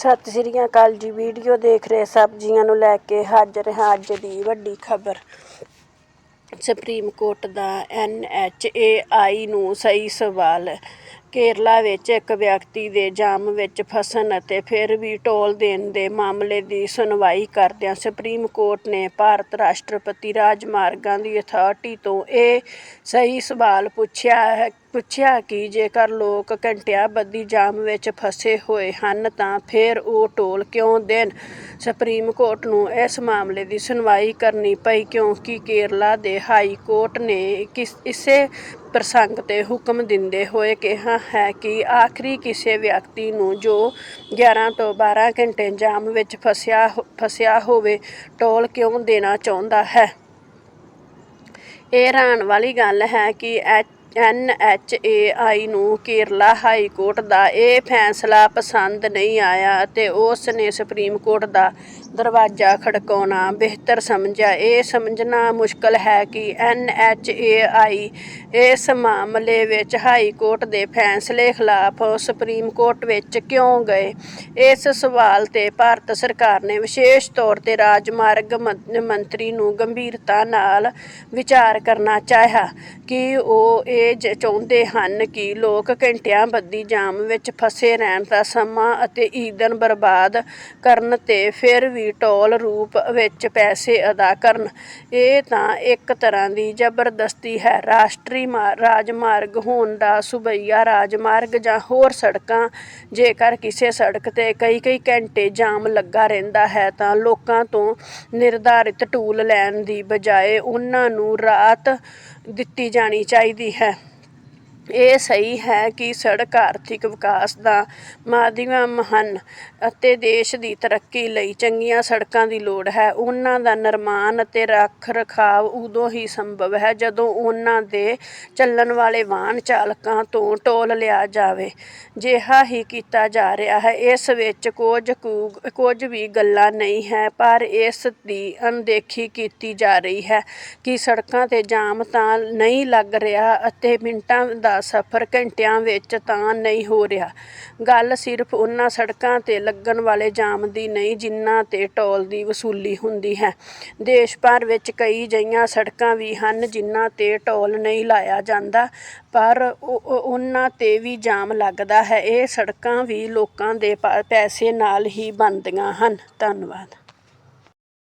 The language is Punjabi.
ਸਤਿ ਸ਼੍ਰੀ ਅਕਾਲ ਜੀ, ਵੀਡੀਓ ਦੇਖ ਰਹੇ ਸਭ ਜੀਆਂ ਨੂੰ ਲੈ ਕੇ ਹਾਜ਼ਰ ਹਾਂ ਅੱਜ ਦੀ ਵੱਡੀ ਖਬਰ। ਸੁਪਰੀਮ ਕੋਰਟ ਦਾ ਐਨਐਚਏਆਈ ਨੂੰ ਸਹੀ ਸਵਾਲ। ਕੇਰਲਾ ਵਿੱਚ ਇੱਕ ਵਿਅਕਤੀ ਦੇ ਜਾਮ ਵਿੱਚ ਫਸਣ ਅਤੇ ਫਿਰ ਵੀ ਟੋਲ ਦੇਣ ਦੇ ਮਾਮਲੇ ਦੀ ਸੁਣਵਾਈ ਕਰਦਿਆਂ ਸੁਪਰੀਮ ਕੋਰਟ ਨੇ ਭਾਰਤ ਰਾਸ਼ਟਰਪਤੀ ਰਾਜਮਾਰਗਾਂ ਦੀ ਅਥਾਰਟੀ ਤੋਂ ਇਹ ਸਹੀ ਸਵਾਲ ਪੁੱਛਿਆ ਹੈ ਪੁੱਛਿਆ ਕਿ ਜੇਕਰ ਲੋਕ ਘੰਟਿਆਂ ਬੱਧੀ ਜਾਮ ਵਿੱਚ ਫਸੇ ਹੋਏ ਹਨ ਤਾਂ ਫਿਰ ਉਹ ਟੋਲ ਕਿਉਂ ਦੇਣ? ਸੁਪਰੀਮ ਕੋਰਟ ਨੂੰ ਇਸ ਮਾਮਲੇ ਦੀ ਸੁਣਵਾਈ ਕਰਨੀ ਪਈ ਕਿਉਂਕਿ ਕੇਰਲਾ ਦੇ ਹਾਈ ਕੋਰਟ ਨੇ ਕਿਸ, ਇਸੇ ਪ੍ਰਸੰਗ ਤੇ ਹੁਕਮ ਦਿੰਦੇ ਹੋਏ ਕਿਹਾ ਹੈ ਕਿ ਆਖਰੀ ਕਿਸੇ ਵਿਅਕਤੀ ਨੂੰ ਜੋ 11 ਤੋਂ 12 ਘੰਟੇ ਜਾਮ ਵਿੱਚ ਫਸਿਆ ਹੋ- ਫਸਿਆ ਹੋਵੇ, ਟੋਲ ਕਿਉਂ ਦੇਣਾ ਚਾਹੁੰਦਾ ਹੈ? ਇਹ ਹੈਰਾਨ ਵਾਲੀ ਗੱਲ ਹੈ ਕਿ ਐਨ ਐੱਚ ਏ ਆਈ ਨੂੰ ਕੇਰਲਾ ਹਾਈ ਕੋਰਟ ਦਾ ਇਹ ਫੈਸਲਾ ਪਸੰਦ ਨਹੀਂ ਆਇਆ ਅਤੇ ਉਸ ਨੇ ਸੁਪਰੀਮ ਕੋਰਟ ਦਾ ਦਰਵਾਜ਼ਾ ਖੜਕਾਉਣਾ ਬਿਹਤਰ ਸਮਝਿਆ। ਇਹ ਸਮਝਣਾ ਮੁਸ਼ਕਲ ਹੈ ਕਿ ਐਨਐਚਏਆਈ ਇਸ ਮਾਮਲੇ ਵਿੱਚ ਹਾਈ ਕੋਰਟ ਦੇ ਫੈਸਲੇ ਖਿਲਾਫ ਸੁਪਰੀਮ ਕੋਰਟ ਵਿੱਚ ਕਿਉਂ ਗਏ? ਇਸ ਸਵਾਲ ਤੇ ਭਾਰਤ ਸਰਕਾਰ ਨੇ ਵਿਸ਼ੇਸ਼ ਤੌਰ ਤੇ ਰਾਜਮਾਰਗ ਮੰਤਰੀ ਨੂੰ ਗੰਭੀਰਤਾ ਨਾਲ ਵਿਚਾਰ ਕਰਨਾ ਚਾਹਿਆ ਕਿ ਉਹ ਇਹ ਚਾਹੁੰਦੇ ਹਨ ਕਿ ਲੋਕ ਘੰਟਿਆਂ ਬੱਧੀ ਜਾਮ ਵਿੱਚ ਫਸੇ ਰਹਿਣ ਦਾ ਸਮਾਂ ਅਤੇ ਈਂਧਨ ਬਰਬਾਦ ਕਰਨ ਤੇ ਫਿਰ ਵੀ ਟੋਲ ਰੂਪ ਵਿੱਚ ਪੈਸੇ ਅਦਾ ਕਰਨ। ਇਹ ਤਾਂ ਇੱਕ ਤਰ੍ਹਾਂ ਦੀ ਜ਼ਬਰਦਸਤੀ ਹੈ। ਰਾਸ਼ਟਰੀ ਮਾ- ਰਾਜਮਾਰਗ ਹੋਣ ਦਾ ਸੂਬਈਆ ਰਾਜਮਾਰਗ ਜਾਂ ਹੋਰ ਸੜਕਾਂ, ਜੇਕਰ ਕਿਸੇ ਸੜਕ ਤੇ ਕਈ ਕਈ ਘੰਟੇ ਜਾਮ ਲੱਗਾ ਰਹਿੰਦਾ ਹੈ, ਤਾਂ ਲੋਕਾਂ ਤੋਂ ਨਿਰਧਾਰਿਤ ਟੂਲ ਲੈਣ ਦੀ ਬਜਾਏ ਉਹਨਾਂ ਨੂੰ ਰਾਤ ਦਿੱਤੀ ਜਾਣੀ ਚਾਹੀਦੀ ਹੈ। ਇਹ ਸਹੀ ਹੈ ਕਿ ਸੜਕ ਆਰਥਿਕ ਵਿਕਾਸ ਦਾ ਮਾਧਿਅਮ ਹਨ ਅਤੇ ਦੇਸ਼ ਦੀ ਤਰੱਕੀ ਲਈ ਚੰਗੀਆਂ ਸੜਕਾਂ ਦੀ ਲੋੜ ਹੈ। ਉਹਨਾਂ ਦਾ ਨਿਰਮਾਣ ਅਤੇ ਰੱਖ ਰਖਾਵ ਉਦੋਂ ਹੀ ਸੰਭਵ ਹੈ ਜਦੋਂ ਉਹਨਾਂ ਦੇ ਚੱਲਣ ਵਾਲੇ ਵਾਹਨ ਚਾਲਕਾਂ ਤੋਂ ਟੋਲ ਲਿਆ ਜਾਵੇ। ਅਜਿਹਾ ਹੀ ਕੀਤਾ ਜਾ ਰਿਹਾ ਹੈ। ਇਸ ਵਿੱਚ ਕੁਝ ਕੁ- ਕੁਝ ਵੀ ਗੱਲਾਂ ਨਹੀਂ ਹੈ, ਪਰ ਇਸ ਦੀ ਅਣਦੇਖੀ ਕੀਤੀ ਜਾ ਰਹੀ ਹੈ ਕਿ ਸੜਕਾਂ ਤੇ ਜਾਮ ਤਾਂ ਨਹੀਂ ਲੱਗ ਰਿਹਾ ਅਤੇ ਮਿੰਟਾਂ ਦਾ ਸਫ਼ਰ ਘੰਟਿਆਂ ਵਿੱਚ ਤਾਂ ਨਹੀਂ ਹੋ ਰਿਹਾ। ਗੱਲ ਸਿਰਫ ਉਹਨਾਂ ਸੜਕਾਂ ਤੇ ਲੱਗਣ ਵਾਲੇ ਜਾਮ ਦੀ ਨਹੀਂ, ਜਿਨ੍ਹਾਂ ਤੇ ਟੋਲ ਦੀ ਵਸੂਲੀ ਹੁੰਦੀ ਹੈ। ਦੇਸ਼ ਭਰ ਵਿੱਚ ਕਈ ਅਜਿਹੀਆਂ ਸੜਕਾਂ ਵੀ ਹਨ ਜਿਨ੍ਹਾਂ ਤੇ ਟੋਲ ਨਹੀਂ ਲਾਇਆ ਜਾਂਦਾ, ਪਰ ਉਹ- ਉਹਨਾਂ ਤੇ ਵੀ ਜਾਮ ਲੱਗਦਾ ਹੈ। ਇਹ ਸੜਕਾਂ ਵੀ ਲੋਕਾਂ ਦੇ ਪ- ਪੈਸੇ ਨਾਲ ਹੀ ਬਣਦੀਆਂ ਹਨ। ਧੰਨਵਾਦ।